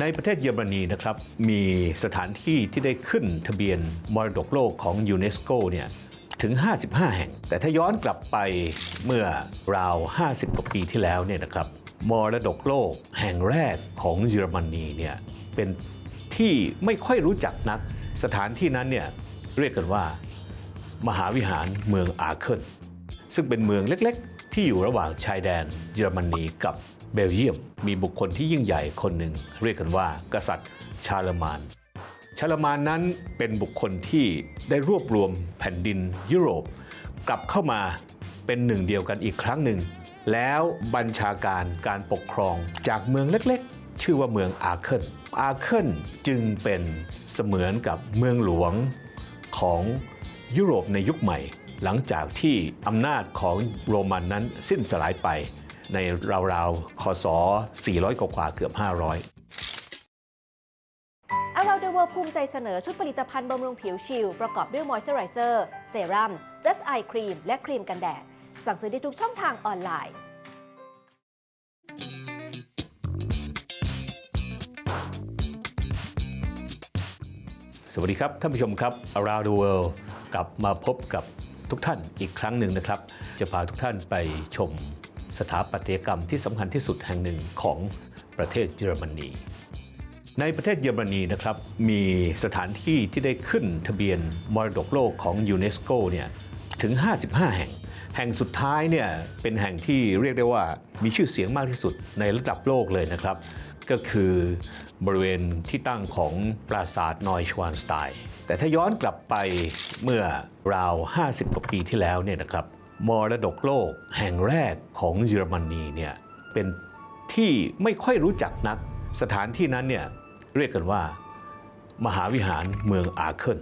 ในประเทศเยอรมนีนะครับมีสถานที่ที่ได้ขึ้นทะเบียนมรดกโลกของยูเนสโกเนี่ยถึง 55 แห่ง แต่ถ้าย้อนกลับไปเมื่อราว 50 กว่าปีที่แล้วเนี่ยนะครับมรดกโลกแห่งแรกของเยอรมนีเนี่ยเป็นที่ไม่ค่อยรู้จักนัก สถานที่นั้นเนี่ยเรียกกันว่า มหาวิหารเมืองอาเคิลซึ่งเป็นเมืองเล็กๆ ที่อยู่ระหว่างชายแดนเยอรมนีกับ เบลเยียม มีบุคคลที่ยิ่งใหญ่คนหนึ่ง เรียกกันว่า กษัตริย์ชาลมานชาลมานนั้นเป็นบุคคลที่ได้รวบรวมแผ่นดินยุโรป กลับเข้ามาเป็นหนึ่งเดียวกันอีกครั้งหนึ่ง แล้วบัญชาการการปกครองจากเมืองเล็กๆ ชื่อว่าเมืองอาเคิลอาเคิลจึงเป็นเสมือนกับเมืองหลวงของยุโรปในยุคใหม่ หลังจากที่อำนาจของโรมันนั้นสิ้นสลายไป ในราวๆ คศ 400 กว่าๆเกือบ 500อาราเดเวอร์ภูมิใจเสนอชุดผลิตภัณฑ์บำรุงผิวชิลประกอบด้วยมอยส์เจอไรเซอร์เซรั่ม Just Eye Cream และครีมกันแดด สั่งซื้อได้ทุกช่องทางออนไลน์ สวัสดีครับ ท่านผู้ชมครับ Around the World กลับมาพบกับทุกท่านอีกครั้งหนึ่งนะครับ จะพาทุกท่านไปชม สถาปัตยกรรมที่สำคัญที่สุดแห่งหนึ่งของประเทศเยอรมนี ในประเทศเยอรมนีนะครับมีสถานที่ที่ได้ขึ้นทะเบียนมรดกโลกของยูเนสโกเนี่ยถึง 55 แห่ง แห่งสุดท้ายเนี่ยเป็นแห่งที่เรียกได้ว่ามีชื่อเสียงมากที่สุดในระดับโลกเลยนะครับ ก็คือบริเวณที่ตั้งของปราสาทนอยชวานสไตน์แต่ถ้าย้อนกลับไปเมื่อราว 50 กว่าปีที่แล้วเนี่ยนะครับ มรดกโลกแห่งแรกของเยอรมนีเนี่ยเป็นที่ไม่ค่อยรู้จักนัก สถานที่นั้นเนี่ยเรียกกันว่า มหาวิหารเมืองอาเคิล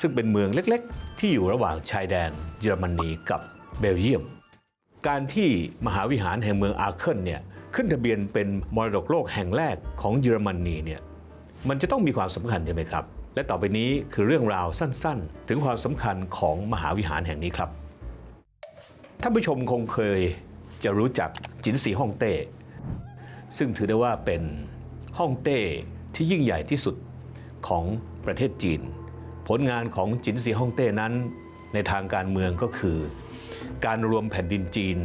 ซึ่งเป็นเมืองเล็กๆ ที่อยู่ระหว่างชายแดนเยอรมนีกับเบลเยียม การที่มหาวิหารแห่งเมืองอาเคิลเนี่ยขึ้นทะเบียนเป็นมรดกโลกแห่งแรกของเยอรมนีเนี่ยมันจะต้องมีความสำคัญใช่ไหมครับ และต่อไปนี้คือเรื่องราวสั้นๆ ถึงความสำคัญของมหาวิหารแห่งนี้ครับ ท่านผู้ชมคงเคยจะรู้จักจินซีฮ่องเต้ ซึ่งถือได้ว่าเป็นฮ่องเต้ที่ยิ่งใหญ่ที่สุดของประเทศจีน ผลงานของจินซีฮ่องเต้นั้น ในทางการเมืองก็คือ การรวมแผ่นดินจีน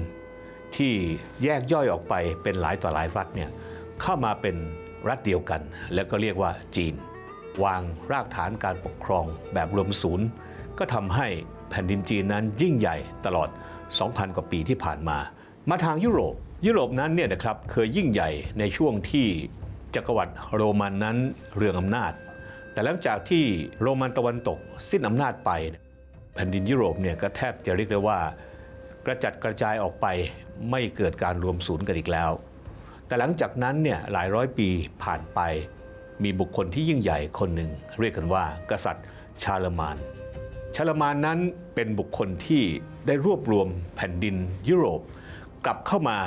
ที่แยกย่อยออกไปเป็นหลายต่อหลายรัฐเนี่ยเข้ามาเป็นรัฐเดียวกัน แล้วก็เรียกว่าจีน วางรากฐานการปกครองแบบรวมศูนย์ ก็ทำให้แผ่นดินจีนนั้นยิ่งใหญ่ตลอด 2,000 กว่าปีที่ผ่านมา มาทางยุโรป ยุโรปนั้นเนี่ยนะครับเคยยิ่งใหญ่ในช่วงที่จักรวรรดิโรมันนั้นเรืองอำนาจ แต่หลังจากที่โรมันตะวันตกสิ้นอำนาจไป แผ่นดินยุโรปเนี่ยก็แทบจะเรียกได้ว่า กระจัดกระจายออกไปไม่เกิดการรวมศูนย์กันอีกแล้ว แต่หลังจากนั้นเนี่ยหลายร้อยปีผ่านไป มีบุคคลที่ยิ่งใหญ่คนหนึ่ง เรียกกันว่า กษัตริย์ชาลมาน ชาลมานนั้นเป็นบุคคลที่ได้รวบรวมแผ่นดินยุโรป กลับเข้ามา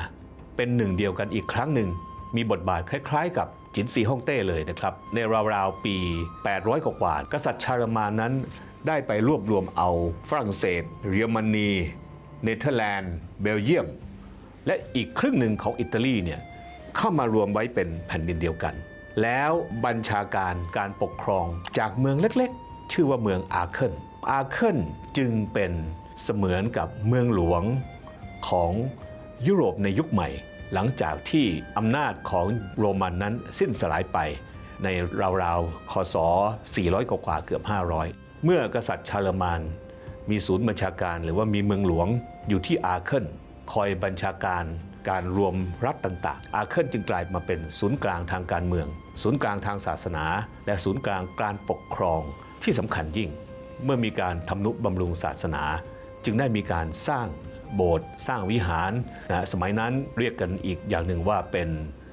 เป็นหนึ่งเดียวกันอีกครั้งหนึ่ง มีบทบาทคล้าย ๆ กับจินซีฮ่องเต้เลยนะครับ ในราวๆปี 800 กว่า กษัตริย์ชาลมานนั้นได้ไปรวบรวมเอาฝรั่งเศส เยอรมนี เนเธอร์แลนด์ เบลเยียม และอีกครึ่งหนึ่งของอิตาลีเนี่ยเข้ามารวมไว้เป็นแผ่นดินเดียวกัน แล้วบัญชาการการปกครองจากเมืองเล็กๆ ชื่อว่าเมืองอาเคิลอาเคิลจึงเป็นเสมือนกับเมืองหลวงของยุโรปในยุคใหม่ หลังจากที่อำนาจของโรมันนั้นสิ้นสลายไปในราวๆคศ 400 กว่าเกือบ 500 เมื่อกษัตริย์ชาลมานมีศูนย์บัญชาการหรือว่ามีเมืองหลวงอยู่ที่อาเคิลคอยบัญชาการ การรวมรัฐต่างๆ อาเคิลจึงกลายมาเป็นศูนย์กลางทางการเมือง ศูนย์กลางทางศาสนา และศูนย์กลางการปกครองที่สำคัญยิ่ง เมื่อมีการทำนุบำรุงศาสนา จึงได้มีการสร้างโบสถ์สร้างวิหารนะสมัยนั้นเรียกกันอีกอย่างหนึ่งว่าเป็น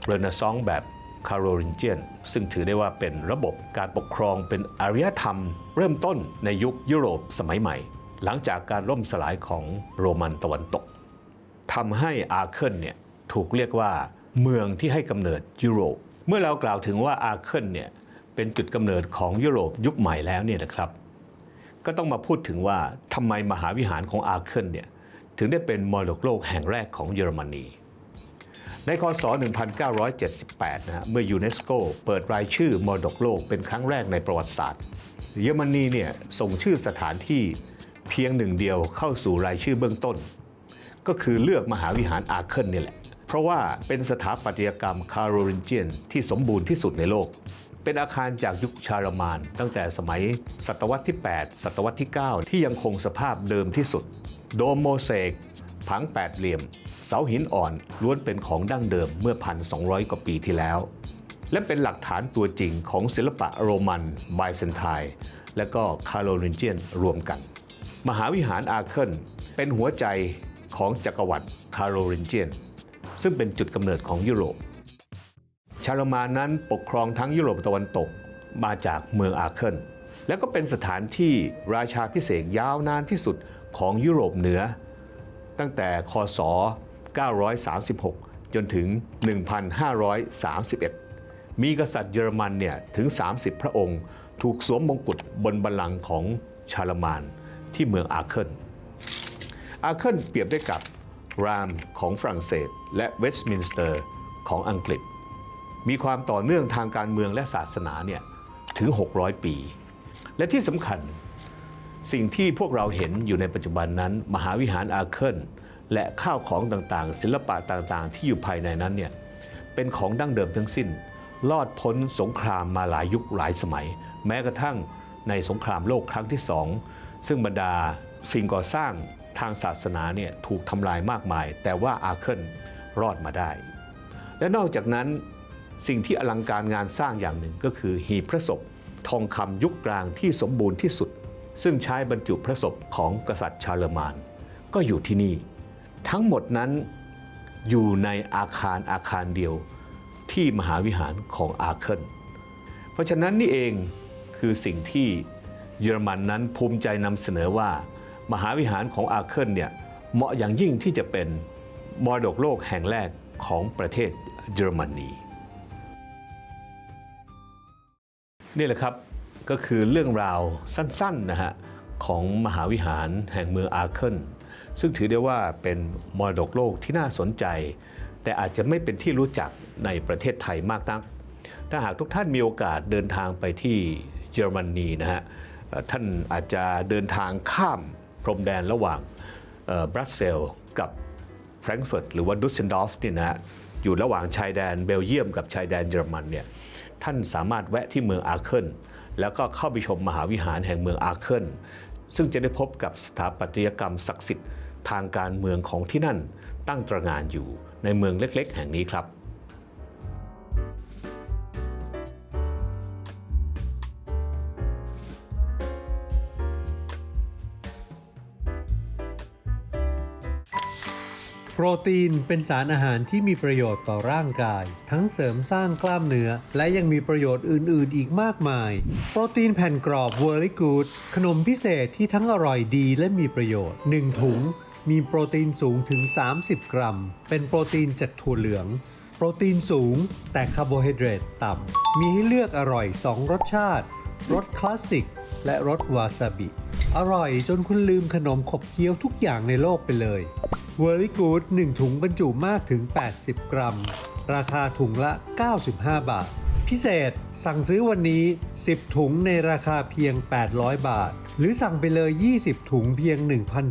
เรเนซองส์แบบคาโรลินเจียนซึ่งถือได้ว่าเป็นระบบการปกครองเป็นอารยธรรม เริ่มต้นในยุคยุโรปสมัยใหม่ หลังจากการล่มสลายของโรมันตะวันตก ทำให้อาเคิลเนี่ยถูกเรียกว่าเมืองที่ให้กำเนิดยุโรป เมื่อเรากล่าวถึงว่าอาเคิลเนี่ยเป็นจุดกำเนิดของยุโรปยุคใหม่แล้วเนี่ยนะครับ ก็ต้องมาพูดถึงว่าทำไมมหาวิหารของอาเคิลเนี่ยถึงได้เป็นมรดกโลกแห่งแรกของเยอรมนี ในคศ 1978 นะฮะเมื่อยูเนสโกเปิดรายชื่อมรดกโลกเป็นครั้งแรกในประวัติศาสตร์ เยอรมนีเนี่ยส่งชื่อสถานที่เพียงหนึ่งเดียวเข้าสู่รายชื่อเบื้องต้น ก็คือเลือกมหาวิหารอาเคิลนี่แหละ เพราะว่าเป็นสถาปัตยกรรมคาโรลินเจียนที่สมบูรณ์ที่สุดในโลก เป็นอาคารจากยุคชาลมาน ตั้งแต่สมัยศตวรรษที่ 8 ศตวรรษที่ 9 ที่ยังคงสภาพเดิมที่สุด โดมโมเสกผังแปดเหลี่ยม เสาหินอ่อนล้วนเป็นของดั้งเดิมเมื่อ 1,200 กว่าปีที่แล้ว และเป็นหลักฐานตัวจริงของศิลปะโรมันไบเซนไทน์และก็คาโรลินเจียนรวมกัน มหาวิหารอาเคิลเป็นหัวใจ ของจักรวรรดิคาโรลินเจียน ซึ่งเป็นจุดกำเนิดของยุโรป ชาลมานนั้นปกครองทั้งยุโรปตะวันตกมาจากเมืองอาเคิลและก็เป็นสถานที่ราชาพิเศษยาวนานที่สุดของยุโรปเหนือ ตั้งแต่คศ 936 จนถึง 1531 มีกษัตริย์เยอรมันเนี่ยถึง 30 พระองค์ ถูกสวมมงกุฎบนบัลลังก์ของชาลมานที่เมืองอาเคิล อาเคิลเปรียบได้กับรามของฝรั่งเศส และเวสต์มินสเตอร์ของอังกฤษ มีความต่อเนื่องทางการเมืองและศาสนาเนี่ยถึง 600 ปี และที่สำคัญสิ่งที่พวกเราเห็นอยู่ในปัจจุบันนั้น มหาวิหารอาเคิลและข้าวของต่างๆ ศิลปะต่างๆ ที่อยู่ภายในนั้นเนี่ยเป็นของดั้งเดิมทั้งสิ้นรอดพ้นสงครามมาหลายยุคหลายสมัย แม้กระทั่งในสงครามโลกครั้งที่สองซึ่งบรรดาสิ่งก่อสร้าง ทางศาสนาเนี่ยถูกทำลายมากมาย แต่ว่าอาเคิลรอดมาได้ และนอกจากนั้นสิ่งที่อลังการงานสร้างอย่างหนึ่งก็คือหีบพระศพทองคำยุคกลางที่สมบูรณ์ที่สุด ซึ่งใช้บรรจุพระศพของกษัตริย์ชาเลมาน ก็อยู่ที่นี่ ทั้งหมดนั้นอยู่ในอาคารอาคารเดียวที่มหาวิหารของอาเคิลเพราะฉะนั้นนี่เองคือสิ่งที่เยอรมันนั้นภูมิใจนำเสนอว่า มหาวิหารของอาเคิลเนี่ยเหมาะอย่างยิ่งที่จะเป็นมรดกโลกแห่งแรกของประเทศเยอรมนีนี่แหละครับก็คือเรื่องราวสั้นๆนะฮะของมหาวิหารแห่งเมืองอาเคิลซึ่งถือได้ว่าเป็นมรดกโลกที่น่าสนใจ แต่อาจจะไม่เป็นที่รู้จักในประเทศไทยมากนัก ถ้าหากทุกท่านมีโอกาสเดินทางไปที่เยอรมนีนะฮะท่านอาจจะเดินทางข้าม พรมแดนระหว่างบรัสเซลส์กับแฟรงก์เฟิร์ตหรือว่าดุสเซนดอฟเนี่ยนะฮะอยู่ระหว่างชายแดนเบลเยียมกับชายแดนเยอรมันเนี่ยท่านสามารถแวะที่เมืองอาเคิลแล้วก็เข้าไปชมมหาวิหารแห่งเมืองอาเคิลซึ่งจะได้พบกับสถาปัตยกรรมศักดิ์สิทธิ์ทางการเมืองของที่นั่นตั้งตระงานอยู่ในเมืองเล็ก ๆ แห่งนี้ครับ โปรตีนเป็นสารอาหารที่มีประโยชน์ต่อร่างกาย ทั้งเสริมสร้างกล้ามเนื้อ และยังมีประโยชน์อื่น ๆ อีกมากมาย โปรตีนแผ่นกรอบ v e r y Good ขนมพิเศษที่ทั้งอร่อยดีและมีประโยชน์ 1 ถุง มีโปรตีนสูงถึง 30 กรัม เป็นโปรตีนจากถั่วเหลือง โปรตีนสูง แต่คาร์โบไฮเดรตต่ำ มีให้เลือกอร่อย 2 รสชาติ รสคลาสสิก และรสวาซาบิ อร่อยจนคุณลืมขนมขบเคี้ยวทุกอย่างในโลกไปเลย w e r y Good 1ถุงบรรจุมากถึง 80 กรัม ราคาถุงละ 95 บาท พิเศษสั่งซื้อวันนี้ 10 ถุงในราคาเพียง 800 บาท หรือสั่งไปเลย 20 ถุงเพียง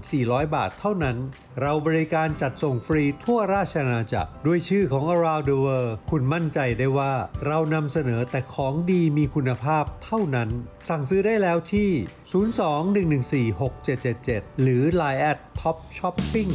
1,400 บาทเท่านั้น เราบริการจัดส่งฟรีทั่วราชอาณาจักร ด้วยชื่อของ Around the World คุณมั่นใจได้ว่าเรานำเสนอแต่ของดีมีคุณภาพเท่านั้น สั่งซื้อได้แล้วที่ 02-114-6777 หรือ Line at Top Shopping